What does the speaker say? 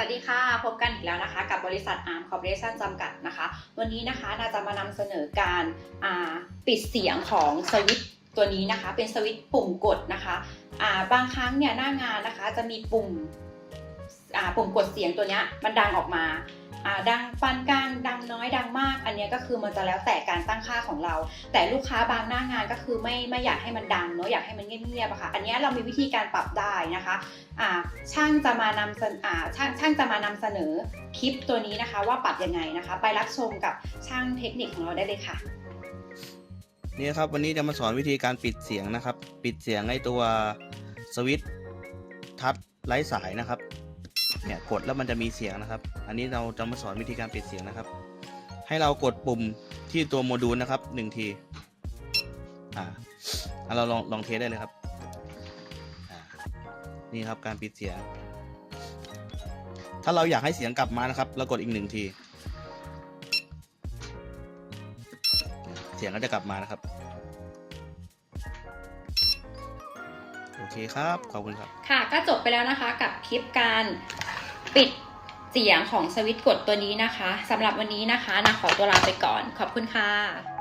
วัสดีค่ะ พบกันอีกแล้วนะคะ กับบริษัทอาร์มคอร์ปอเรชั่นจำกัดนะคะ วันนี้นะคะนาจะมานำเสนอการาปิดเสียงของสวิตตัวนี้นะคะ เป็นสวิตปุ่มกดนะคะาบางครั้งเนี่ยหน้างานนะคะจะมีปุ่มปุ่มกดเสียงตัวนี้มันดังออกมาาดังปานกลางดังน้อยดัง นเนี้ยก็คือมันจะแล้วแต่การตั้งค่าของเรา แต่ลูกค้าบางหน้างานก็คือไม่ไม่อยากให้มันดังเนาะอยากให้มันเงียบๆอะค่ะ อันเนี้ยเรามีวิธีการปรับได้นะคะอ่าช่างจะมานำเสนอ่าช่างช่างจะมานำเสนอคลิปตัวนี้นะคะ ว่าปรับยังไงนะคะ ไปรับชมกับช่างเทคนิคของเราได้เลยค่ะนี่ครับวันนี้จะมาสอนวิธีการปิดเสียงนะครับ ปิดเสียงไอตัวสวิตช์ทัชไร้สายนะครับเนี่ยกดแล้วมันจะมีเสียงนะครับ อันนี้เราจะมาสอนวิธีการปิดเสียงนะครับ ให้เรากดปุ่มที่ตัวโมดูลนะครับหนึ่งที อ่าอะเราลองลองเทสได้เลยครับ นี่ครับการปิดเสียง ถ้าเราอยากให้เสียงกลับมานะครับเรากดอีกหนึ่งที เสียงก็จะกลับมานะครับ โอเคครับ ขอบคุณครับ ค่ะก็จบไปแล้วนะคะกับคลิปการปิด เสียงของสวิตช์กดตัวนี้นะคะสำหรับวันนี้นะคะนาขอตัวลาไปก่อน ขอบคุณค่ะ